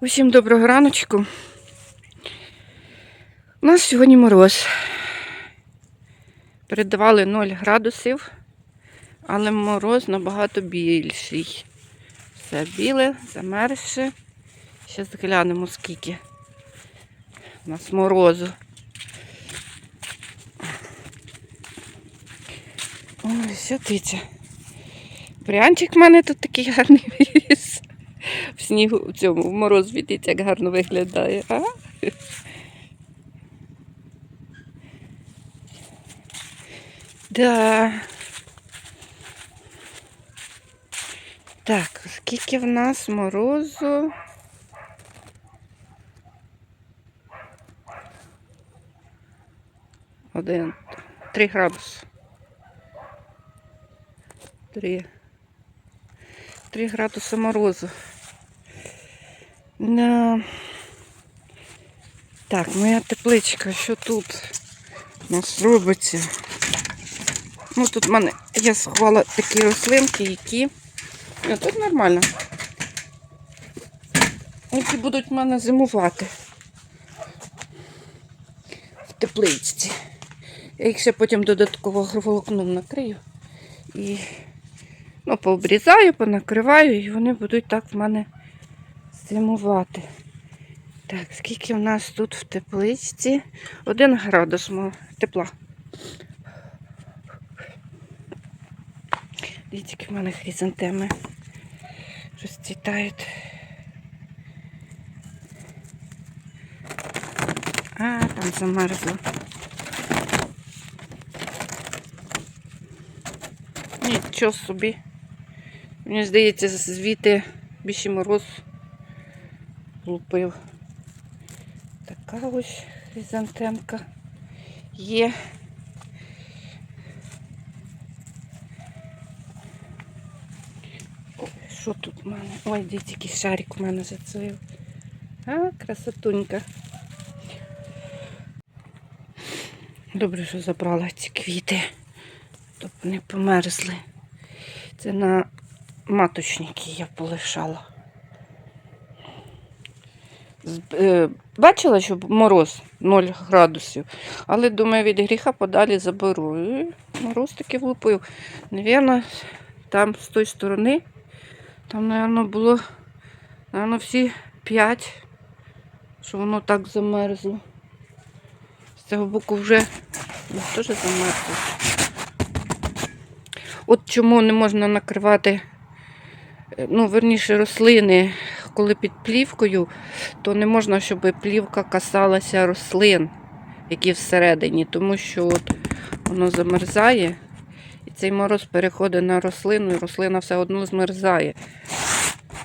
Усім доброго раночку. У нас сьогодні мороз. Передавали 0 градусів, але мороз набагато більший. Все біле, замерзше. Зараз глянемо, скільки у нас морозу. Ой, дивіться. Брянчик в мене тут такий гарний виріс. Снігу в цьому в мороз видите, як гарно виглядає. А? Да. Так, скільки в нас морозу? Один. Три градуси. Три. Три градуси морозу. Да. Так, моя тепличка, що тут у нас робиться? Ну, тут в мене я сховала такі рослинки, які. Ну, тут нормально. Які будуть в мене зимувати в тепличці. Я їх ще потім додатково агроволокном накрию і ну, пообрізаю, понакриваю, і вони будуть так в мене зимувати. Так, скільки в нас тут в тепличці? Один градус тепла. Дивіться, в мене хризантеми розцвітають. А, там замерзло. Нічого собі. Мені здається, звідти більше мороз лупив. Така ось хризантемка є. Ой, що тут в мене? Ой, дивіться, який шарик у мене зацвив. А, красотунька. Добре, що забрала ці квіти, щоб не померзли. Це на маточники я полишала. Е, Бачила, що мороз 0 градусів, але думаю, від гріха подалі заберу. І мороз таки влупив. Навірно, там з тої сторони, там, напевно, було напевно, всі 5, що воно так замерзло. З цього боку вже ну, теж замерзло. От чому не можна накривати, е, ну, верніше, рослини, коли під плівкою, то не можна, щоб плівка касалася рослин, які всередині, тому що от воно замерзає, і цей мороз переходить на рослину, і рослина все одно змерзає.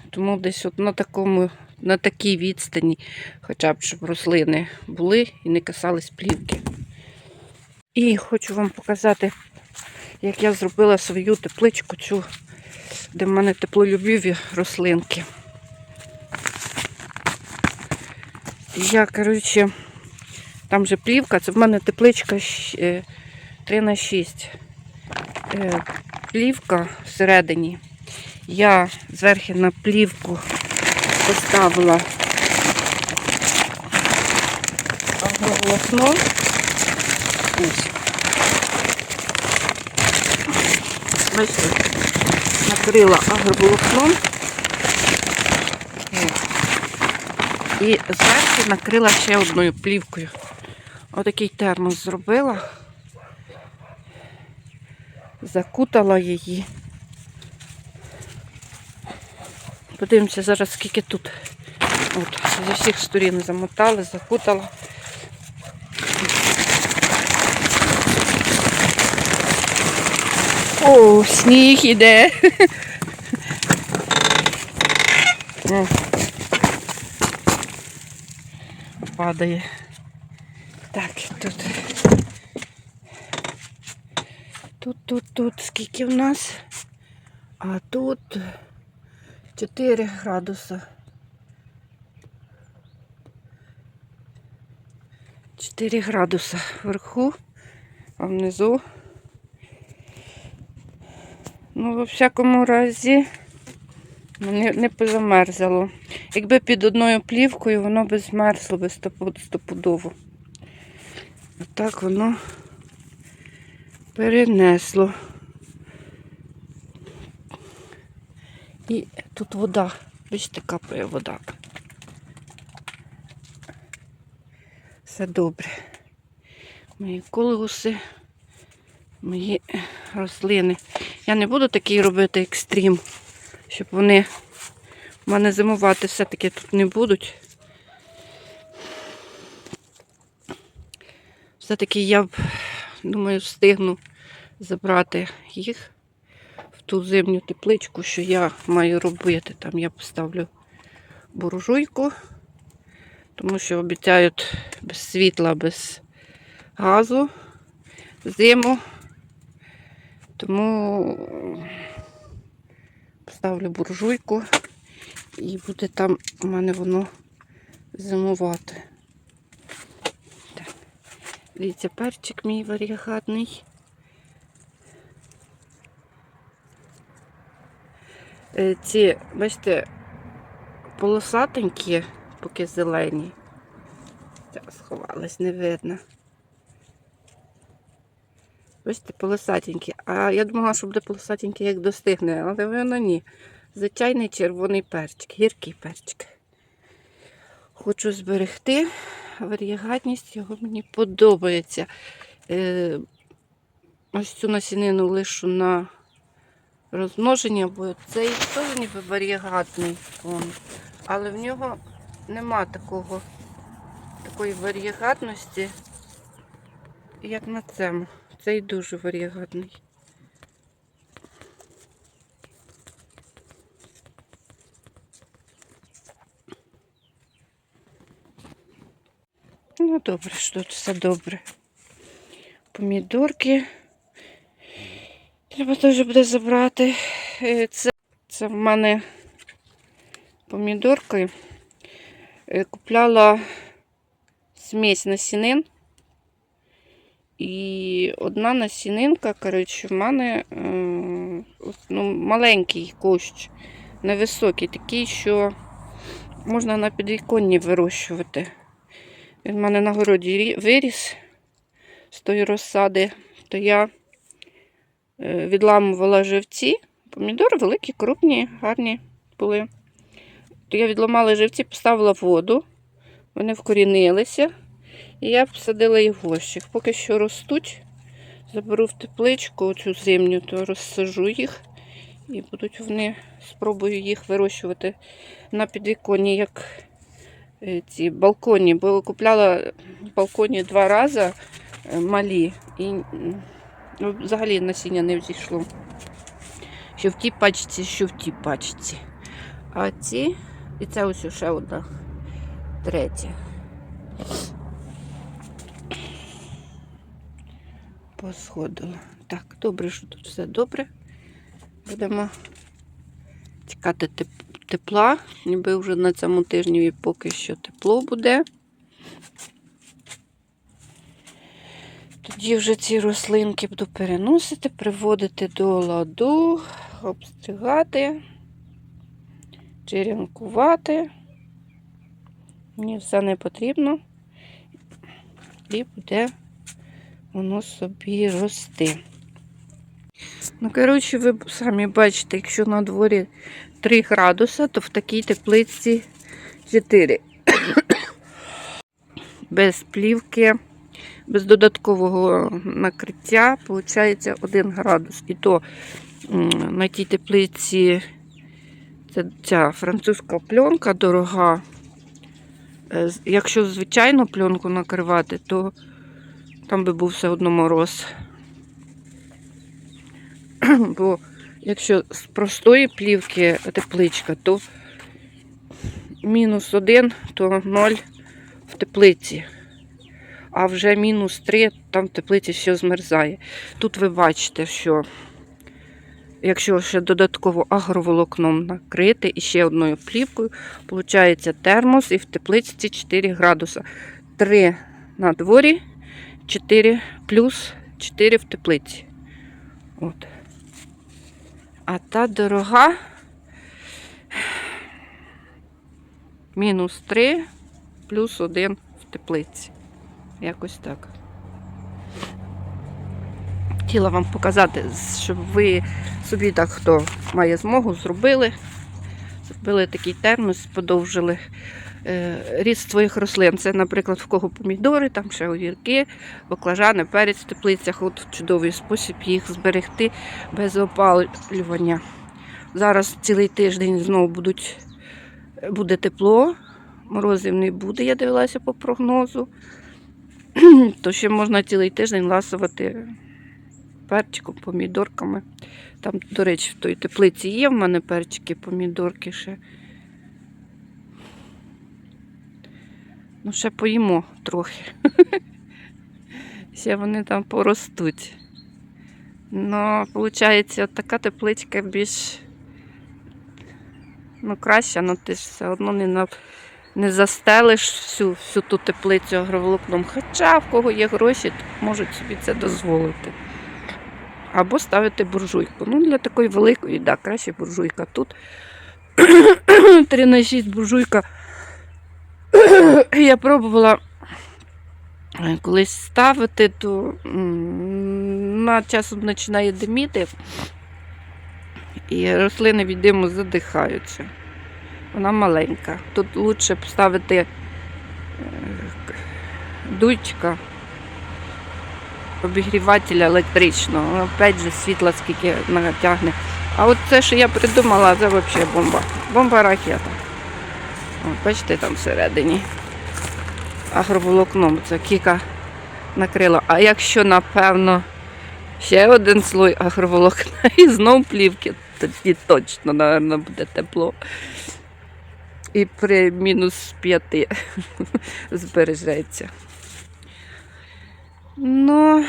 Тому десь от на такому, на такій відстані, хоча б щоб рослини були і не касались плівки. І хочу вам показати, як я зробила свою тепличку, цю, де в мене теплолюбиві рослинки. Я, коротше, там же плівка, це в мене тепличка е, 3 на 6. Е, Плівка всередині. Я зверху на плівку поставила агроволокно. Ось. Бачите, накрила агроволокном. О. І зверху накрила ще одною плівкою. Отакий термос зробила. Закутала її. Подивимося зараз, скільки тут. От, зі всіх сторін замотали, закутала. О, сніг іде. О. Падає. Так, тут. Тут, тут, тут скільки в нас? А тут 4 градуса. 4 градуса вверху, а внизу. Ну, во всякому разі, Не, не позамерзало. Якби під одною плівкою, воно би змерзло би стопу- стопудово. Отак воно перенесло. І тут вода. Бачите, капає вода. Все добре. Мої колеуси, мої рослини. Я не буду такий робити екстрім, щоб вони в мене зимувати все-таки тут не будуть. Все-таки я б, думаю, встигну забрати їх в ту зимню тепличку, що я маю робити. Там я поставлю буржуйку, тому що обіцяють без світла, без газу зиму. Тому поставлю буржуйку і буде там у мене воно зимувати. Так. Дивіться, перчик мій варігатний. Е, Ці, бачите, полосатенькі, поки зелені. Ця сховалась, не видно. Бачите, полосатенькі. А я думала, що буде полосатенький, як достигне, але воно ні. Звичайний червоний перчик, гіркий перчик. Хочу зберегти. Варігатність його мені подобається. Е, ось цю насінину лишу на розмноження, бо цей теж ніби варігатний он. Але в нього нема такого, такої варігатності, як на цьому. Цей дуже варігатний. Ну, добре, що тут все добре. Помідорки. Треба теж буде забрати. Е, Це, це в мене помідорки. Е, Купляла смесь насінин. І одна насінинка, коротше, в мене е, ну, маленький кущ, невисокий, такий, що можна на підвіконні вирощувати. Він в мене на городі виріс з тої розсади, то я е, відламувала живці. Помідори великі, крупні, гарні були. То я відламала живці, поставила воду, вони вкорінилися. І я посадила їх в горщик. Поки що ростуть, заберу в тепличку цю зимню, то розсажу їх. І будуть вони, спробую їх вирощувати на підвіконні, як е, ці балконі. Бо купляла в балконі два рази е, малі. І ну, взагалі насіння не взійшло. Що в тій пачці, що в тій пачці. А ці, і це ось ще одна третя. Посходила. Так, добре, що тут все добре. Будемо чекати тепла, ніби вже на цьому тижні поки що тепло буде. Тоді вже ці рослинки буду переносити, приводити до ладу, обстригати, черенкувати. Мені все не потрібно. І буде воно собі рости. Ну, коротше, ви самі бачите, якщо на дворі 3 градуса, то в такій теплиці 4. Без плівки, без додаткового накриття, виходить 1 градус. І то на тій теплиці це ця французька пленка дорога. Е, Якщо звичайну пленку накривати, то там би був все одно мороз. Бо якщо з простої плівки тепличка, то мінус один, то ноль в теплиці. А вже мінус три, там в теплиці все змерзає. Тут ви бачите, що якщо ще додатково агроволокном накрити і ще одною плівкою, виходить термос і в теплиці 4 градуса. 3 на дворі, 4 плюс 4 в теплиці. От. А та дорога мінус 3, плюс 1 в теплиці. Якось так. Хотіла вам показати, щоб ви собі так, хто має змогу, зробили. Зробили такий термос, подовжили ріст своїх рослин. Це, наприклад, в кого помідори, там ще огірки, баклажани, перець теплицях. От чудовий спосіб їх зберегти без опалювання. Зараз цілий тиждень знову будуть, буде тепло, морозів не буде, я дивилася по прогнозу. То ще можна цілий тиждень ласувати перчиком, помідорками. Там, до речі, в той теплиці є в мене перчики, помідорки ще. Ну, ще поїмо трохи. Ще вони там поростуть. Ну, виходить, така тепличка більш ну, краща, але ти ж все одно не, на... не застелиш всю, всю ту теплицю агроволокном. Хоча в кого є гроші, то можуть собі це дозволити. Або ставити буржуйку. Ну, для такої великої, да, краще буржуйка тут. 3 на 6 буржуйка. Я пробувала е, колись ставити, то вона часом починає диміти, і рослини від диму задихаються. Вона маленька. Тут краще ставити е, дуйчика обігрівателя електричного. Опять же, світла скільки натягне. А от це, що я придумала, це взагалі бомба. Бомба ракета. О, бачите, там всередині. Агроволокном це кіка накрила. А якщо, напевно, ще один слой агроволокна і знов плівки, тоді точно, напевно, буде тепло. І при мінус п'яти збережеться. Ну,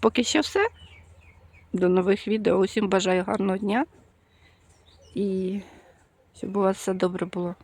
поки що все. До нових відео. Усім бажаю гарного дня і щоб у вас все добре було.